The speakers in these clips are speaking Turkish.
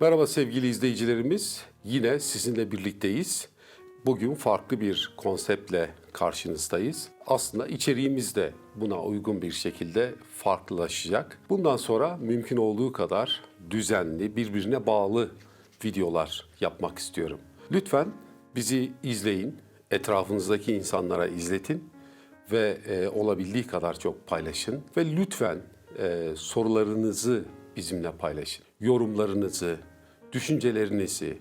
Merhaba sevgili izleyicilerimiz. Yine sizinle birlikteyiz. Bugün farklı bir konseptle karşınızdayız. Aslında içeriğimiz de buna uygun bir şekilde farklılaşacak. Bundan sonra mümkün olduğu kadar düzenli, birbirine bağlı videolar yapmak istiyorum. Lütfen bizi izleyin, etrafınızdaki insanlara izletin ve e, olabildiği kadar çok paylaşın ve lütfen e, sorularınızı bizimle paylaşın. Yorumlarınızı, düşüncelerinizi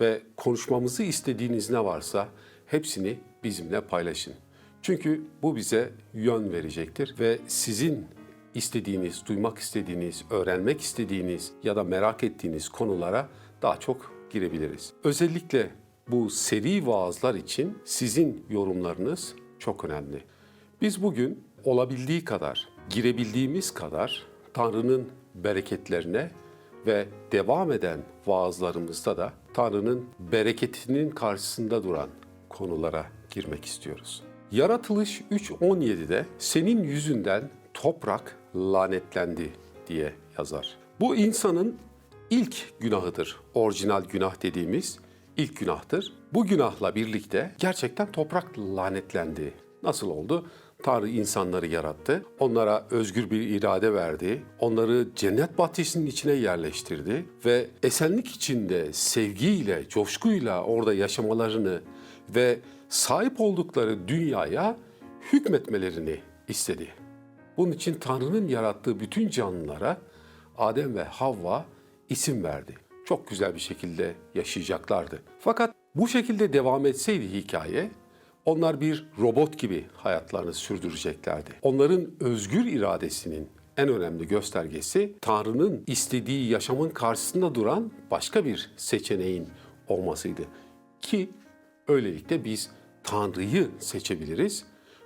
ve konuşmamızı istediğiniz ne varsa hepsini bizimle paylaşın. Çünkü bu bize yön verecektir ve sizin istediğiniz, duymak istediğiniz, öğrenmek istediğiniz ya da merak ettiğiniz konulara daha çok girebiliriz. Özellikle bu seri vaazlar için sizin yorumlarınız çok önemli. Biz bugün olabildiği kadar, girebildiğimiz kadar Tanrı'nın bereketlerine ve devam eden vaazlarımızda da Tanrı'nın bereketinin karşısında duran konulara girmek istiyoruz. Yaratılış 3.17'de senin yüzünden toprak lanetlendi diye yazar. Bu insanın ilk günahıdır. Orijinal günah dediğimiz ilk günahtır. Bu günahla birlikte gerçekten toprak lanetlendi. Nasıl oldu? Tanrı insanları yarattı. Onlara özgür bir irade verdi. Onları cennet bahçesinin içine yerleştirdi ve esenlik içinde sevgiyle, coşkuyla orada yaşamalarını ve sahip oldukları dünyaya hükmetmelerini istedi. Bunun için Tanrı'nın yarattığı bütün canlılara Adem ve Havva isim verdi. Çok güzel bir şekilde yaşayacaklardı. Fakat bu şekilde devam etseydi hikaye, onlar bir robot gibi hayatlarını sürdüreceklerdi. Onların özgür iradesinin en önemli göstergesi Tanrı'nın istediği yaşamın karşısında duran başka bir seçeneğin olmasıydı. Ki öylelikle biz Tanrı'yı seçebiliriz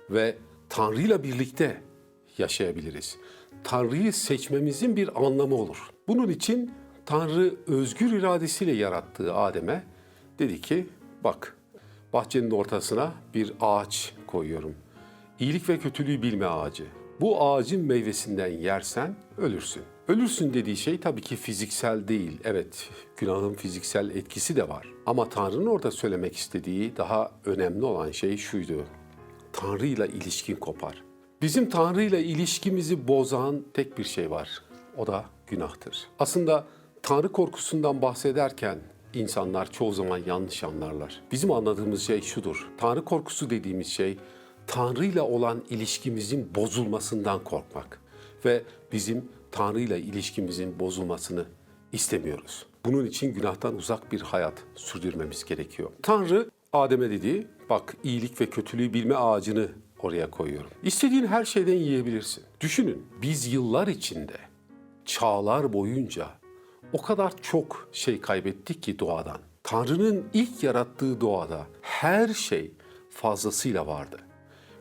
ve Tanrı'yla birlikte yaşayabiliriz. Tanrı'yı seçmemizin bir anlamı olur. Bunun için Tanrı özgür iradesiyle yarattığı Adem'e dedi ki bak bahçenin ortasına bir ağaç koyuyorum. İyilik ve kötülüğü bilme ağacı. Bu ağacın meyvesinden yersen ölürsün. Ölürsün dediği şey tabii ki fiziksel değil. Evet, günahın fiziksel etkisi de var. Ama Tanrı'nın orada söylemek istediği daha önemli olan şey şuydu. Tanrı ile ilişkin kopar. Bizim Tanrı ile ilişkimizi bozan tek bir şey var. O da günahtır. Aslında Tanrı korkusundan bahsederken insanlar çoğu zaman yanlış anlarlar. Bizim anladığımız şey şudur. Tanrı korkusu dediğimiz şey Tanrı ile olan ilişkimizin bozulmasından korkmak ve bizim Tanrı ile ilişkimizin bozulmasını istemiyoruz. Bunun için günahtan uzak bir hayat sürdürmemiz gerekiyor. Tanrı Adem'e dedi, bak iyilik ve kötülüğü bilme ağacını oraya koyuyorum. İstediğin her şeyden yiyebilirsin. Düşünün, biz yıllar içinde, çağlar boyunca o kadar çok şey kaybettik ki doğadan. Tanrı'nın ilk yarattığı doğada her şey fazlasıyla vardı.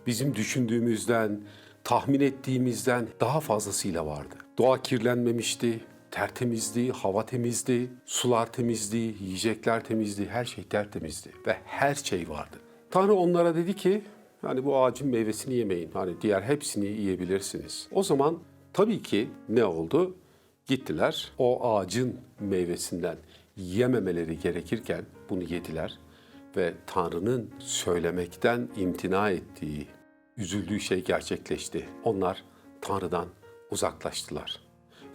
Bizim düşündüğümüzden, tahmin ettiğimizden daha fazlasıyla vardı. Doğa kirlenmemişti, tertemizdi, hava temizdi, sular temizdi, yiyecekler temizdi, her şey tertemizdi ve her şey vardı. Tanrı onlara dedi ki, hani bu ağacın meyvesini yemeyin, hani diğer hepsini yiyebilirsiniz. O zaman tabii ki ne oldu? Gittiler o ağacın meyvesinden yememeleri gerekirken bunu yediler ve Tanrı'nın söylemekten imtina ettiği, üzüldüğü şey gerçekleşti. Onlar Tanrı'dan uzaklaştılar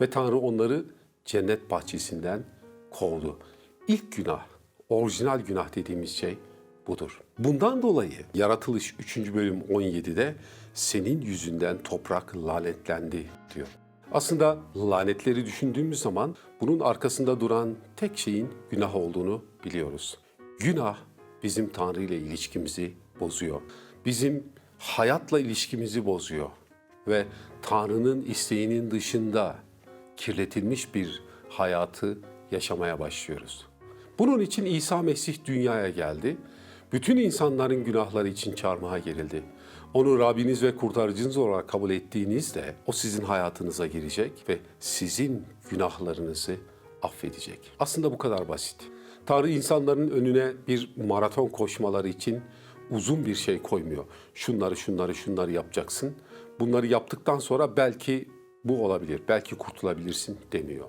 ve Tanrı onları cennet bahçesinden kovdu. İlk günah, orijinal günah dediğimiz şey budur. Bundan dolayı Yaratılış 3. bölüm 17'de senin yüzünden toprak lanetlendi diyor. Aslında lanetleri düşündüğümüz zaman bunun arkasında duran tek şeyin günah olduğunu biliyoruz. Günah bizim Tanrı ile ilişkimizi bozuyor. Bizim hayatla ilişkimizi bozuyor ve Tanrı'nın isteğinin dışında kirletilmiş bir hayatı yaşamaya başlıyoruz. Bunun için İsa Mesih dünyaya geldi. Bütün insanların günahları için çarmıha gerildi. Onu Rabbiniz ve kurtarıcınız olarak kabul ettiğinizde o sizin hayatınıza girecek ve sizin günahlarınızı affedecek. Aslında bu kadar basit. Tanrı insanların önüne bir maraton koşmaları için uzun bir şey koymuyor. Şunları şunları şunları yapacaksın. Bunları yaptıktan sonra belki bu olabilir, belki kurtulabilirsin demiyor.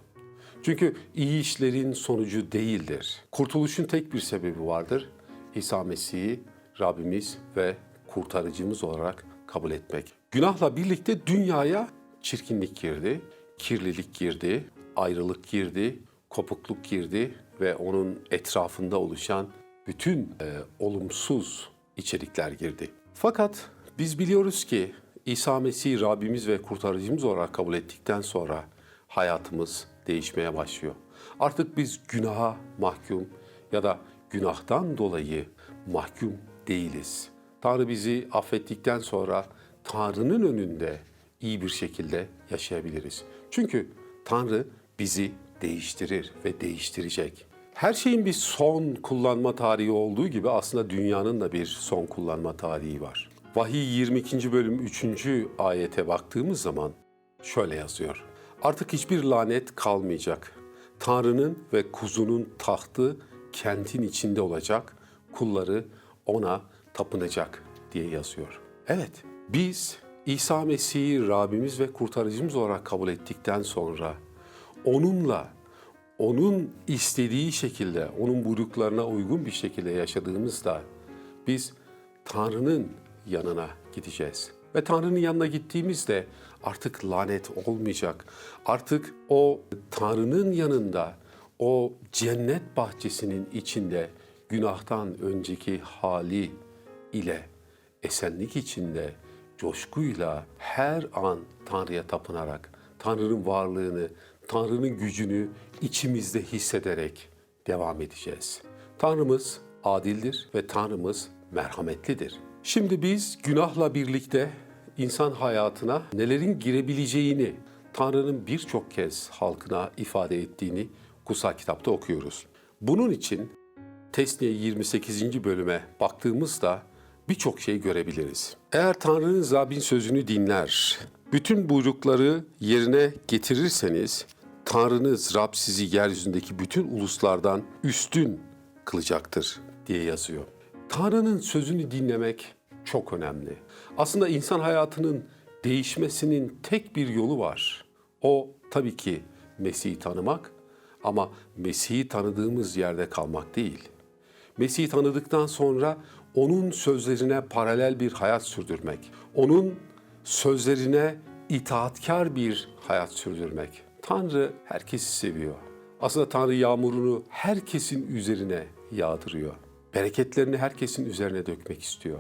Çünkü iyi işlerin sonucu değildir. Kurtuluşun tek bir sebebi vardır. İsa Mesih'i Rabbimiz ve kurtarıcımız olarak kabul etmek. Günahla birlikte dünyaya çirkinlik girdi, kirlilik girdi, ayrılık girdi, kopukluk girdi ve onun etrafında oluşan bütün e, olumsuz içerikler girdi. Fakat biz biliyoruz ki İsa Mesih'i Rabbimiz ve kurtarıcımız olarak kabul ettikten sonra hayatımız değişmeye başlıyor. Artık biz günaha mahkum ya da günahtan dolayı mahkum değiliz. Tanrı bizi affettikten sonra Tanrı'nın önünde iyi bir şekilde yaşayabiliriz. Çünkü Tanrı bizi değiştirir ve değiştirecek. Her şeyin bir son kullanma tarihi olduğu gibi aslında dünyanın da bir son kullanma tarihi var. Vahiy 22. bölüm 3. ayete baktığımız zaman şöyle yazıyor. Artık hiçbir lanet kalmayacak. Tanrı'nın ve kuzunun tahtı kentin içinde olacak. Kulları ona tapınacak diye yazıyor. Evet, biz İsa Mesih'i Rabbimiz ve kurtarıcımız olarak kabul ettikten sonra onunla onun istediği şekilde, onun buyruklarına uygun bir şekilde yaşadığımızda biz Tanrı'nın yanına gideceğiz. Ve Tanrı'nın yanına gittiğimizde artık lanet olmayacak. Artık o Tanrı'nın yanında, o cennet bahçesinin içinde günahtan önceki hali ile esenlik içinde coşkuyla her an Tanrı'ya tapınarak Tanrı'nın varlığını, Tanrı'nın gücünü içimizde hissederek devam edeceğiz. Tanrımız adildir ve Tanrımız merhametlidir. Şimdi biz günahla birlikte insan hayatına nelerin girebileceğini Tanrı'nın birçok kez halkına ifade ettiğini kutsal kitapta okuyoruz. Bunun için Tesniye 28. bölüme baktığımızda birçok şey görebiliriz. Eğer Tanrı'nın Rabbin sözünü dinler, bütün buyrukları yerine getirirseniz, Tanrınız Rab sizi yeryüzündeki bütün uluslardan üstün kılacaktır diye yazıyor. Tanrı'nın sözünü dinlemek çok önemli. Aslında insan hayatının değişmesinin tek bir yolu var. O tabii ki Mesih'i tanımak ama Mesih'i tanıdığımız yerde kalmak değil. Mesih'i tanıdıktan sonra onun sözlerine paralel bir hayat sürdürmek, onun sözlerine itaatkar bir hayat sürdürmek. Tanrı herkesi seviyor. Aslında Tanrı yağmurunu herkesin üzerine yağdırıyor. Bereketlerini herkesin üzerine dökmek istiyor.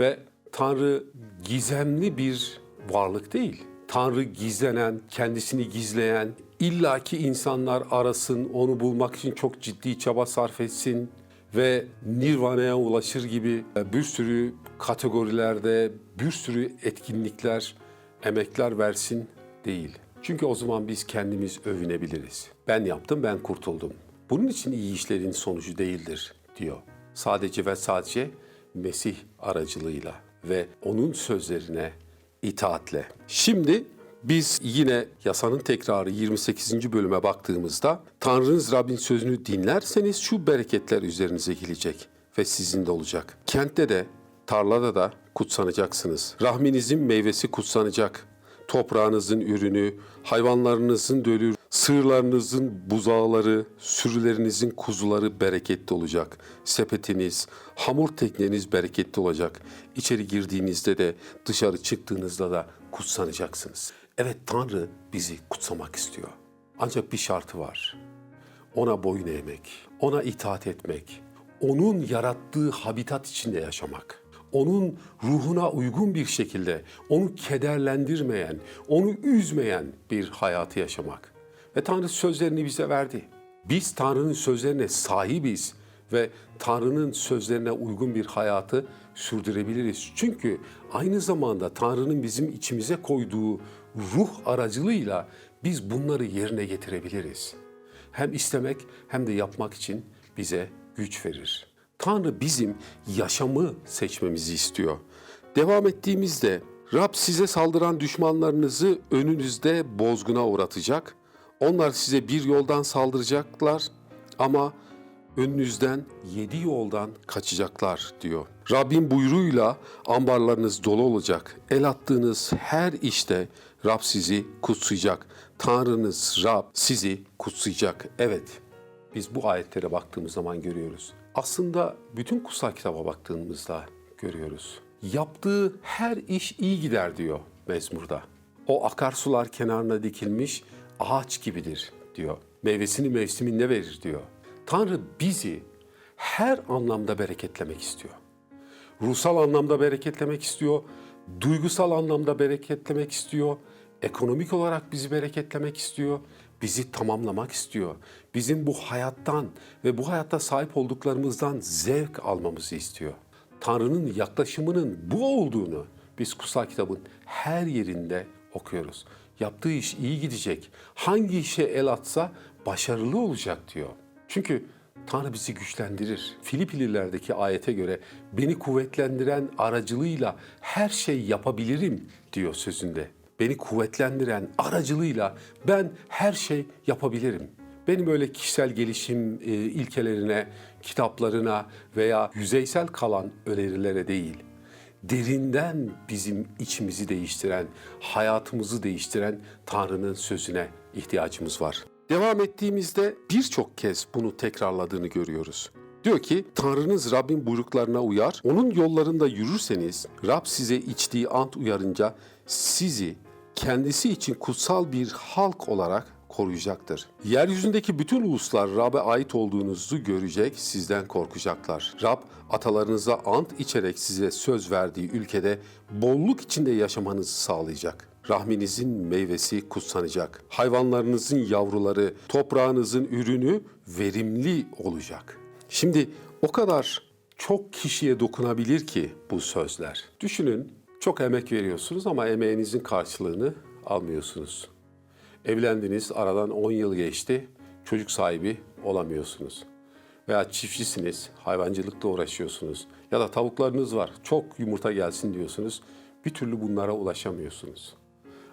Ve Tanrı gizemli bir varlık değil. Tanrı gizlenen, kendisini gizleyen, illaki insanlar arasın, onu bulmak için çok ciddi çaba sarf etsin ve Nirvana'ya ulaşır gibi bir sürü kategorilerde, bir sürü etkinlikler, emekler versin değil. Çünkü o zaman biz kendimiz övünebiliriz. Ben yaptım, ben kurtuldum. Bunun için iyi işlerin sonucu değildir diyor. Sadece ve sadece Mesih aracılığıyla ve onun sözlerine itaatle. Şimdi biz yine yasanın tekrarı 28. bölüme baktığımızda Tanrınız Rabbin sözünü dinlerseniz şu bereketler üzerinize gelecek ve sizin de olacak. Kentte de tarlada da kutsanacaksınız. Rahminizin meyvesi kutsanacak. Toprağınızın ürünü, hayvanlarınızın dölü, sığırlarınızın buzağları, sürülerinizin kuzuları bereketli olacak. Sepetiniz, hamur tekneniz bereketli olacak. İçeri girdiğinizde de dışarı çıktığınızda da kutsanacaksınız. Evet Tanrı bizi kutsamak istiyor. Ancak bir şartı var. Ona boyun eğmek, ona itaat etmek, onun yarattığı habitat içinde yaşamak onun ruhuna uygun bir şekilde onu kederlendirmeyen, onu üzmeyen bir hayatı yaşamak. Ve Tanrı sözlerini bize verdi. Biz Tanrı'nın sözlerine sahibiz ve Tanrı'nın sözlerine uygun bir hayatı sürdürebiliriz. Çünkü aynı zamanda Tanrı'nın bizim içimize koyduğu ruh aracılığıyla biz bunları yerine getirebiliriz. Hem istemek hem de yapmak için bize güç verir. Tanrı bizim yaşamı seçmemizi istiyor. Devam ettiğimizde Rab size saldıran düşmanlarınızı önünüzde bozguna uğratacak. Onlar size bir yoldan saldıracaklar ama önünüzden yedi yoldan kaçacaklar diyor. Rabbin buyruğuyla ambarlarınız dolu olacak. El attığınız her işte Rab sizi kutsayacak. Tanrınız Rab sizi kutsayacak. Evet, biz bu ayetlere baktığımız zaman görüyoruz. Aslında bütün kutsal kitaba baktığımızda görüyoruz. Yaptığı her iş iyi gider diyor mezmurda. O akarsular kenarına dikilmiş ağaç gibidir diyor. Meyvesini mevsiminde verir diyor. Tanrı bizi her anlamda bereketlemek istiyor. Ruhsal anlamda bereketlemek istiyor, duygusal anlamda bereketlemek istiyor, ekonomik olarak bizi bereketlemek istiyor, bizi tamamlamak istiyor. Bizim bu hayattan ve bu hayatta sahip olduklarımızdan zevk almamızı istiyor. Tanrı'nın yaklaşımının bu olduğunu biz kutsal kitabın her yerinde okuyoruz. Yaptığı iş iyi gidecek. Hangi işe el atsa başarılı olacak diyor. Çünkü Tanrı bizi güçlendirir. Filipililerdeki ayete göre beni kuvvetlendiren aracılığıyla her şey yapabilirim diyor sözünde. Beni kuvvetlendiren aracılığıyla ben her şey yapabilirim. Benim öyle kişisel gelişim e, ilkelerine, kitaplarına veya yüzeysel kalan önerilere değil, derinden bizim içimizi değiştiren, hayatımızı değiştiren Tanrı'nın sözüne ihtiyacımız var. Devam ettiğimizde birçok kez bunu tekrarladığını görüyoruz. Diyor ki Tanrınız Rabbin buyruklarına uyar, onun yollarında yürürseniz Rab size içtiği ant uyarınca sizi kendisi için kutsal bir halk olarak koruyacaktır. Yeryüzündeki bütün uluslar Rab'be ait olduğunuzu görecek, sizden korkacaklar. Rab atalarınıza ant içerek size söz verdiği ülkede bolluk içinde yaşamanızı sağlayacak. Rahminizin meyvesi kutsanacak. Hayvanlarınızın yavruları, toprağınızın ürünü verimli olacak. Şimdi o kadar çok kişiye dokunabilir ki bu sözler. Düşünün çok emek veriyorsunuz ama emeğinizin karşılığını almıyorsunuz. Evlendiniz, aradan 10 yıl geçti, çocuk sahibi olamıyorsunuz. Veya çiftçisiniz, hayvancılıkla uğraşıyorsunuz. Ya da tavuklarınız var, çok yumurta gelsin diyorsunuz. Bir türlü bunlara ulaşamıyorsunuz.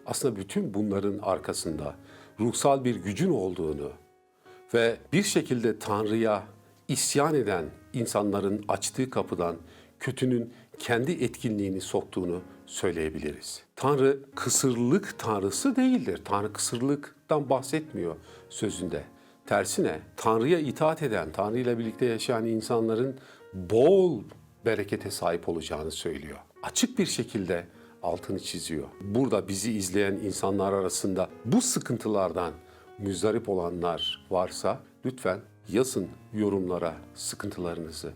Aslında bütün bunların arkasında ruhsal bir gücün olduğunu ve bir şekilde Tanrı'ya isyan eden insanların açtığı kapıdan kötünün kendi etkinliğini soktuğunu söyleyebiliriz. Tanrı kısırlık tanrısı değildir. Tanrı kısırlıktan bahsetmiyor sözünde. Tersine Tanrı'ya itaat eden, Tanrı ile birlikte yaşayan insanların bol berekete sahip olacağını söylüyor. Açık bir şekilde altını çiziyor. Burada bizi izleyen insanlar arasında bu sıkıntılardan müzdarip olanlar varsa lütfen yazın yorumlara sıkıntılarınızı.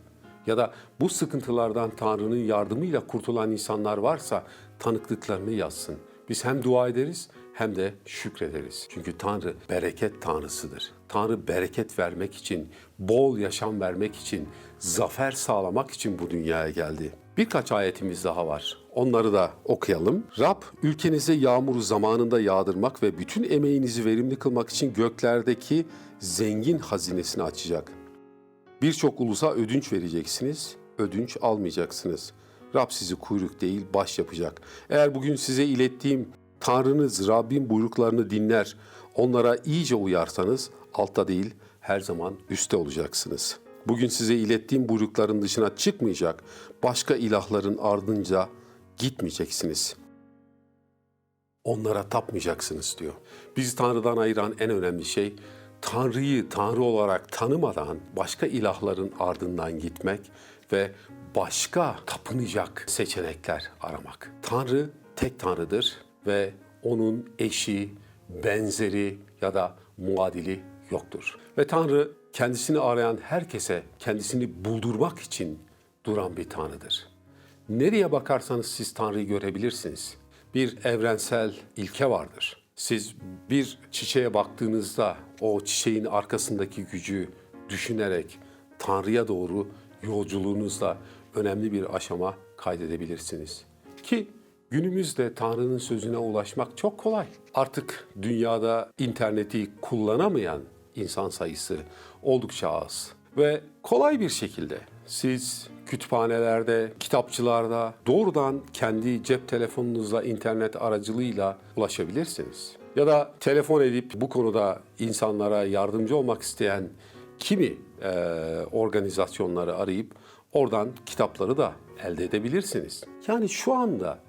Ya da bu sıkıntılardan Tanrı'nın yardımıyla kurtulan insanlar varsa tanıklıklarını yazsın. Biz hem dua ederiz hem de şükrederiz. Çünkü Tanrı bereket Tanrısıdır. Tanrı bereket vermek için, bol yaşam vermek için, zafer sağlamak için bu dünyaya geldi. Birkaç ayetimiz daha var. Onları da okuyalım. Rab ülkenize yağmuru zamanında yağdırmak ve bütün emeğinizi verimli kılmak için göklerdeki zengin hazinesini açacak. Birçok ulusa ödünç vereceksiniz, ödünç almayacaksınız. Rab sizi kuyruk değil baş yapacak. Eğer bugün size ilettiğim Tanrınız Rabbin buyruklarını dinler, onlara iyice uyarsanız altta değil her zaman üstte olacaksınız. Bugün size ilettiğim buyrukların dışına çıkmayacak, başka ilahların ardınca gitmeyeceksiniz. Onlara tapmayacaksınız diyor. Bizi Tanrı'dan ayıran en önemli şey Tanrı'yı Tanrı olarak tanımadan başka ilahların ardından gitmek ve başka tapınacak seçenekler aramak. Tanrı tek Tanrı'dır ve onun eşi, benzeri ya da muadili yoktur. Ve Tanrı kendisini arayan herkese kendisini buldurmak için duran bir Tanrı'dır. Nereye bakarsanız siz Tanrı'yı görebilirsiniz. Bir evrensel ilke vardır. Siz bir çiçeğe baktığınızda o çiçeğin arkasındaki gücü düşünerek Tanrı'ya doğru yolculuğunuzda önemli bir aşama kaydedebilirsiniz. Ki günümüzde Tanrı'nın sözüne ulaşmak çok kolay. Artık dünyada interneti kullanamayan insan sayısı oldukça az. Ve kolay bir şekilde siz kütüphanelerde, kitapçılarda doğrudan kendi cep telefonunuzla, internet aracılığıyla ulaşabilirsiniz. Ya da telefon edip bu konuda insanlara yardımcı olmak isteyen kimi e, organizasyonları arayıp oradan kitapları da elde edebilirsiniz. Yani şu anda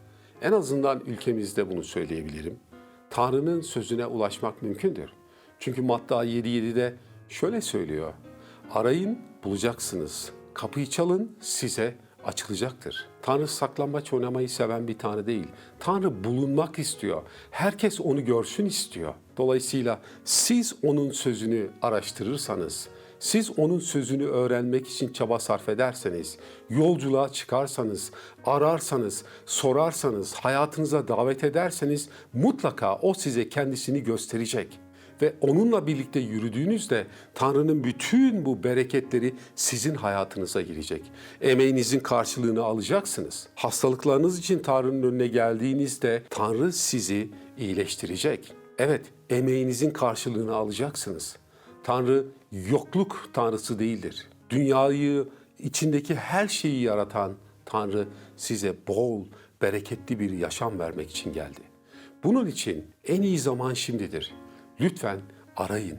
en azından ülkemizde bunu söyleyebilirim. Tanrı'nın sözüne ulaşmak mümkündür. Çünkü Matta 7.7'de şöyle söylüyor. Arayın bulacaksınız. Kapıyı çalın size açılacaktır. Tanrı saklambaç oynamayı seven bir Tanrı değil. Tanrı bulunmak istiyor. Herkes onu görsün istiyor. Dolayısıyla siz onun sözünü araştırırsanız, siz onun sözünü öğrenmek için çaba sarf ederseniz, yolculuğa çıkarsanız, ararsanız, sorarsanız, hayatınıza davet ederseniz mutlaka o size kendisini gösterecek ve onunla birlikte yürüdüğünüzde Tanrı'nın bütün bu bereketleri sizin hayatınıza girecek. Emeğinizin karşılığını alacaksınız. Hastalıklarınız için Tanrı'nın önüne geldiğinizde Tanrı sizi iyileştirecek. Evet, emeğinizin karşılığını alacaksınız. Tanrı yokluk tanrısı değildir. Dünyayı, içindeki her şeyi yaratan Tanrı size bol, bereketli bir yaşam vermek için geldi. Bunun için en iyi zaman şimdidir. Lütfen arayın.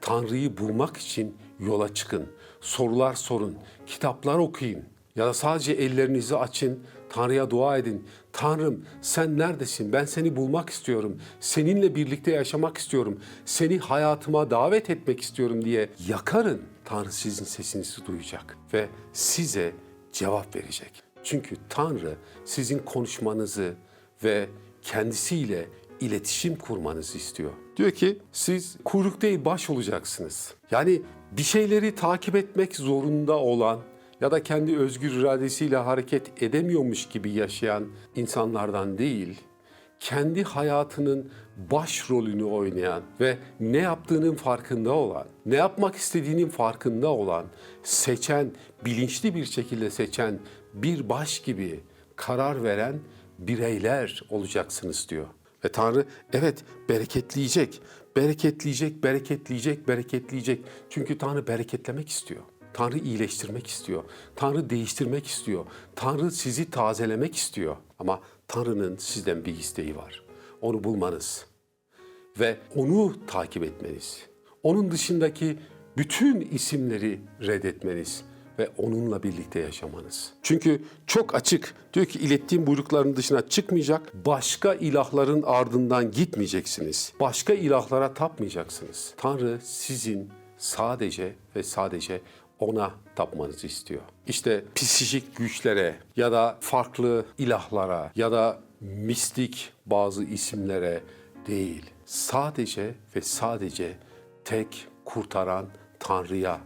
Tanrı'yı bulmak için yola çıkın. Sorular sorun, kitaplar okuyun. Ya da sadece ellerinizi açın, Tanrı'ya dua edin. Tanrım sen neredesin? Ben seni bulmak istiyorum. Seninle birlikte yaşamak istiyorum. Seni hayatıma davet etmek istiyorum diye yakarın. Tanrı sizin sesinizi duyacak ve size cevap verecek. Çünkü Tanrı sizin konuşmanızı ve kendisiyle iletişim kurmanızı istiyor. Diyor ki siz kuyruk değil baş olacaksınız. Yani bir şeyleri takip etmek zorunda olan ya da kendi özgür iradesiyle hareket edemiyormuş gibi yaşayan insanlardan değil, kendi hayatının başrolünü oynayan ve ne yaptığının farkında olan, ne yapmak istediğinin farkında olan, seçen, bilinçli bir şekilde seçen bir baş gibi karar veren bireyler olacaksınız diyor. Ve Tanrı evet bereketleyecek, bereketleyecek, bereketleyecek, bereketleyecek. Çünkü Tanrı bereketlemek istiyor. Tanrı iyileştirmek istiyor. Tanrı değiştirmek istiyor. Tanrı sizi tazelemek istiyor. Ama Tanrı'nın sizden bir isteği var. Onu bulmanız ve onu takip etmeniz. Onun dışındaki bütün isimleri reddetmeniz ve onunla birlikte yaşamanız. Çünkü çok açık diyor ki ilettiğim buyrukların dışına çıkmayacak, başka ilahların ardından gitmeyeceksiniz. Başka ilahlara tapmayacaksınız. Tanrı sizin sadece ve sadece ona tapmanızı istiyor. İşte psikik güçlere ya da farklı ilahlara ya da mistik bazı isimlere değil. Sadece ve sadece tek kurtaran Tanrı'ya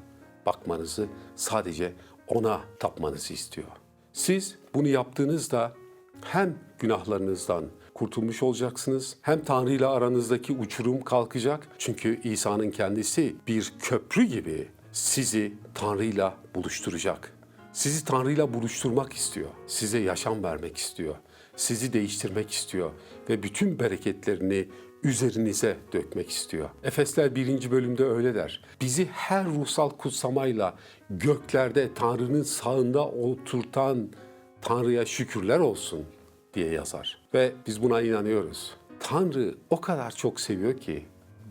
bakmanızı, sadece ona tapmanızı istiyor. Siz bunu yaptığınızda hem günahlarınızdan kurtulmuş olacaksınız hem Tanrı ile aranızdaki uçurum kalkacak. Çünkü İsa'nın kendisi bir köprü gibi sizi Tanrı ile buluşturacak. Sizi Tanrı ile buluşturmak istiyor. Size yaşam vermek istiyor. Sizi değiştirmek istiyor ve bütün bereketlerini üzerinize dökmek istiyor. Efesler 1. bölümde öyle der. Bizi her ruhsal kutsamayla göklerde Tanrı'nın sağında oturtan Tanrı'ya şükürler olsun diye yazar. Ve biz buna inanıyoruz. Tanrı o kadar çok seviyor ki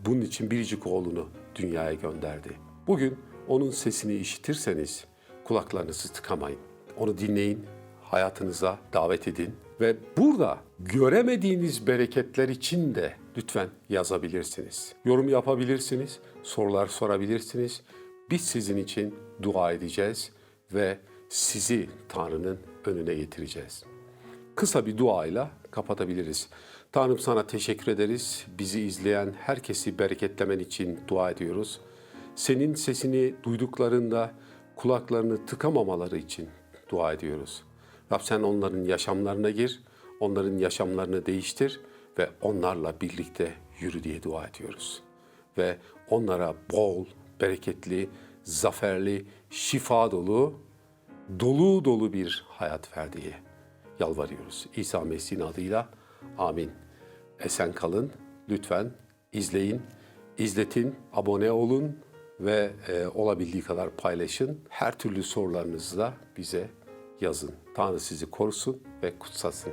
bunun için biricik oğlunu dünyaya gönderdi. Bugün onun sesini işitirseniz kulaklarınızı tıkamayın. Onu dinleyin, hayatınıza davet edin ve burada göremediğiniz bereketler için de lütfen yazabilirsiniz. Yorum yapabilirsiniz, sorular sorabilirsiniz. Biz sizin için dua edeceğiz ve sizi Tanrı'nın önüne getireceğiz. Kısa bir duayla kapatabiliriz. Tanrım sana teşekkür ederiz. Bizi izleyen herkesi bereketlemen için dua ediyoruz. Senin sesini duyduklarında kulaklarını tıkamamaları için dua ediyoruz. Rab sen onların yaşamlarına gir, onların yaşamlarını değiştir ve onlarla birlikte yürü diye dua ediyoruz. Ve onlara bol, bereketli, zaferli, şifa dolu, dolu dolu bir hayat ver diye yalvarıyoruz. İsa Mesih'in adıyla amin. Esen kalın, lütfen izleyin, izletin, abone olun ve e, olabildiği kadar paylaşın. Her türlü sorularınızı da bize yazın. Tanrı sizi korusun ve kutsasın.